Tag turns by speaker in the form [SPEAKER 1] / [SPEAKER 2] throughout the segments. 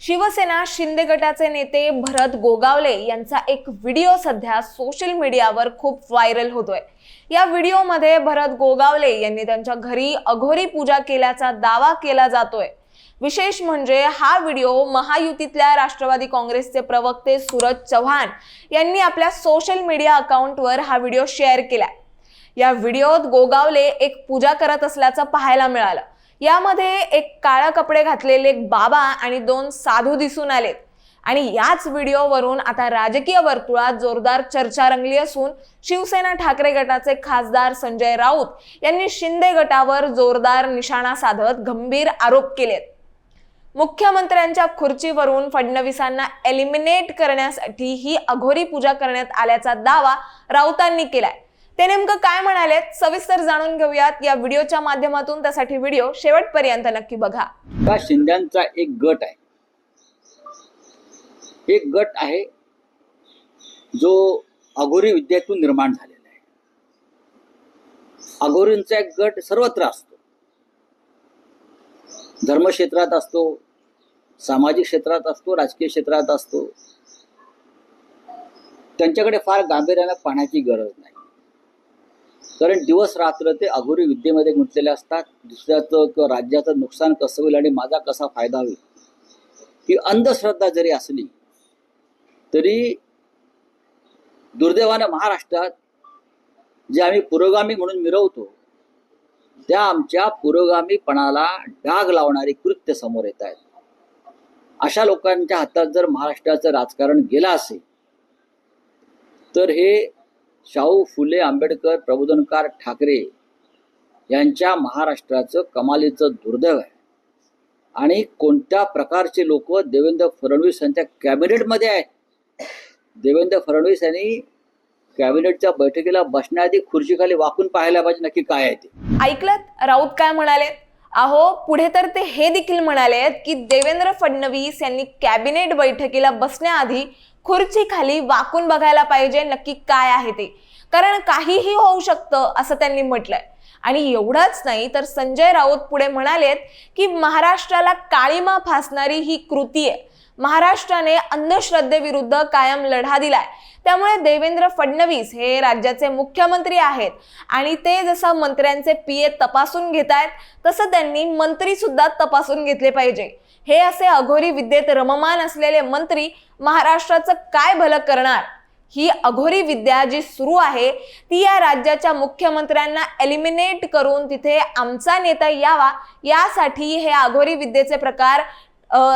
[SPEAKER 1] शिवसेना शिंदे गटाचे नेते भरत गोगावले यांचा एक व्हिडिओ सध्या सोशल मीडियावर खूप व्हायरल होतोय. या व्हिडिओमध्ये भरत गोगावले यांनी त्यांच्या घरी अघोरी पूजा केल्याचा दावा केला जातोय. विशेष म्हणजे हा व्हिडिओ महायुतीतल्या राष्ट्रवादी काँग्रेसचे प्रवक्ते सूरज चव्हाण यांनी आपल्या सोशल मीडिया अकाउंटवर हा व्हिडिओ शेअर केलाय. या व्हिडिओत गोगावले एक पूजा करत असल्याचं पाहायला मिळालं. यामध्ये एक काळा कपडे घातलेले एक बाबा आणि दोन साधू दिसून आलेत. आणि याच व्हिडिओवरून आता राजकीय वर्तुळात जोरदार चर्चा रंगली असून शिवसेना ठाकरे गटाचे खासदार संजय राऊत यांनी शिंदे गटावर जोरदार निशाणा साधत गंभीर आरोप केलेत. मुख्यमंत्र्यांच्या खुर्चीवरून फडणवीसांना एलिमिनेट करण्यासाठी ही अघोरी पूजा करण्यात आल्याचा दावा राऊतांनी केलाय. ते नेमकं काय म्हणालेत सविस्तर जाणून घेऊयात. या व्हिडिओच्या माध्यमातून त्यासाठी व्हिडिओ शेवटपर्यंत नक्की बघा.
[SPEAKER 2] शिंद्यांचा एक गट आहे. एक गट आहे जो अघोरी विद्यातून निर्माण झालेला आहे. अघोरींचा एक गट सर्वत्र असतो. धर्मक्षेत्रात असतो सामाजिक क्षेत्रात असतो राजकीय क्षेत्रात असतो. त्यांच्याकडे फार गांभीर्यानं पाहण्याची गरज नाही. कारण दिवस रात्र ते अघोरी विद्येमध्ये गुंतलेले असतात. दुसऱ्याचं किंवा राज्याचं नुकसान कसं होईल आणि माझा कसा फायदा होईल? ही अंधश्रद्धा जरी असली तरी दुर्दैवानं महाराष्ट्रात जे आम्ही पुरोगामी म्हणून मिरवतो त्या आमच्या पुरोगामीपणाला डाग लावणारी कृत्य समोर येत आहेत. अशा लोकांच्या हातात जर महाराष्ट्राचं राजकारण गेलं असेल तर हे शाहू फुले आंबेडकर प्रबोधनकार ठाकरे यांच्या महाराष्ट्राचं कमालीचं दुर्दैव आहे. आणि कोणत्या प्रकारचे लोक देवेंद्र फडणवीस यांच्या कॅबिनेटमध्ये आहेत? देवेंद्र फडणवीस यांनी कॅबिनेटच्या बैठकीला बसण्याआधी खुर्चीखाली वाकून पाहायला पाहिजे नक्की काय आहे ते.
[SPEAKER 1] ऐकलं राऊत काय म्हणाले? अहो पुढे तर ते हे देखील म्हणाले आहेत की देवेंद्र फडणवीस यांनी कॅबिनेट बैठकीला बसण्याआधी खुर्ची खाली वाकून बघायला पाहिजे नक्की काय आहे ते. कारण काहीही होऊ शकतं असं त्यांनी म्हटलंय. आणि एवढंच नाही तर संजय राऊत पुढे म्हणालेत की महाराष्ट्राला काळीमा फासणारी ही कृती आहे. महाराष्ट्राने अंधश्रद्धेविरुद्ध कायम लढा दिलाय. त्यामुळे देवेंद्र फडणवीस हे राज्याचे मुख्यमंत्री आहेत. आणि ते जसं मंत्र्यांचे पीए तपासून घेत आहेत तसं त्यांनी मंत्री सुद्धा तपासून घेतले पाहिजे. हे असे अघोरी विद्येत रममान असलेले मंत्री महाराष्ट्राचं काय भलं करणार? ही अघोरी विद्या जी सुरू आहे ती या राज्याच्या मुख्यमंत्र्यांना एलिमिनेट करून तिथे आमचा नेता यावा यासाठी हे अघोरी विद्येचे प्रकार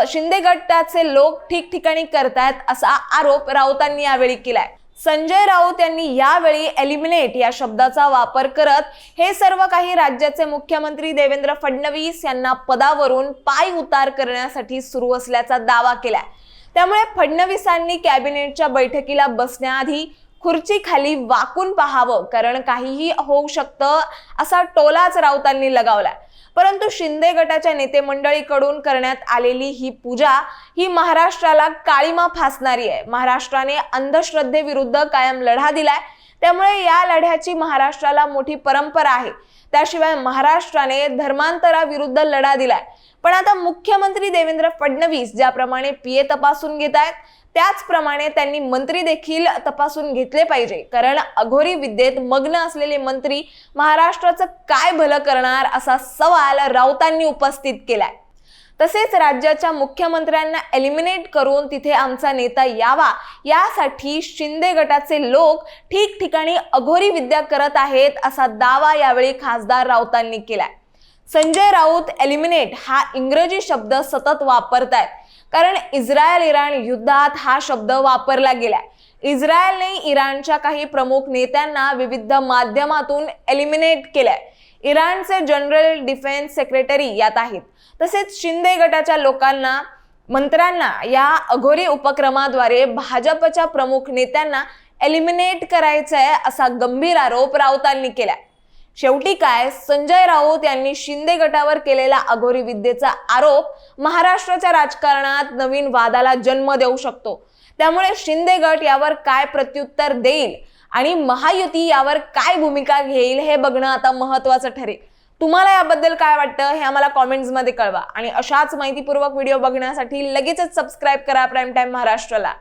[SPEAKER 1] शिंदे गटाचे लोक ठिकठिकाणी करतायत असा आरोप राऊतांनी यावेळी केलाय. संजय राऊत यांनी यावेळी एलिमिनेट या शब्दाचा वापर करत हे सर्व काही राज्याचे मुख्यमंत्री देवेंद्र फडणवीस यांना पदावरून पाय उतार करण्यासाठी सुरू असल्याचा दावा केलाय. त्यामुळे फडणवीसांनी कॅबिनेटच्या बैठकीला बसण्याआधी खुर्ची खाली वाकून पाहावं कारण काहीही होऊ शकतं असा टोलाच राऊतांनी लगावलाय. परंतु शिंदे गटाच्या नेते मंडळीकडून करण्यात आलेली ही पूजा ही महाराष्ट्राला काळीमा फासणारी आहे. महाराष्ट्राने अंधश्रद्धेविरुद्ध कायम लढा दिलाय. त्यामुळे या लढ्याची महाराष्ट्राला मोठी परंपरा आहे. त्याशिवाय महाराष्ट्राने धर्मांतराविरुद्ध लढा दिलाय. पण आता मुख्यमंत्री देवेंद्र फडणवीस ज्याप्रमाणे पीए तपासून घेत आहेत त्याचप्रमाणे त्यांनी मंत्री देखील तपासून घेतले पाहिजे. कारण अघोरी विद्येत मग्न असलेले मंत्री महाराष्ट्राचं काय भलं करणार असा सवाल राऊतांनी उपस्थित केलाय. तसेच राज्याच्या मुख्यमंत्र्यांना एलिमिनेट करून तिथे आमचा नेता यावा. यासाठी शिंदे गटाचे लोक ठिकठिकाणी अघोरी विद्या करत आहेत असा दावा यावेळी खासदार राऊतांनी केलाय. संजय राऊत एलिमिनेट हा इंग्रजी शब्द सतत वापरतायत. कारण इस्रायल इराण युद्धात हा शब्द वापरला गेलाय. इस्रायलने इराणच्या काही प्रमुख नेत्यांना विविध माध्यमातून एलिमिनेट केलाय. इराणचे जनरल डिफेन्स सेक्रेटरी यात आहेत. तसेच शिंदे गटाच्या लोकांना मंत्र्यांना या अघोरी उपक्रमाद्वारे भाजपच्या प्रमुख नेत्यांना एलिमिनेट करायचं आहे असा गंभीर आरोप राऊतांनी केलाय. शेवटी काय? संजय राऊत यांनी शिंदे गटावर केलेला अघोरी विद्येचा आरोप महाराष्ट्राच्या राजकारणात नवीन वादाला जन्म देऊ शकतो. त्यामुळे शिंदे गट यावर काय प्रत्युत्तर देईल? आणि महायुती यावर काय भूमिका घेईल हे बघणं आता महत्वाचं ठरेल. तुम्हाला याबद्दल काय वाटतं हे आम्हाला कॉमेंट्समध्ये कळवा. आणि अशाच माहितीपूर्वक व्हिडिओ बघण्यासाठी लगेचच सबस्क्राईब करा प्राईम टाईम महाराष्ट्राला.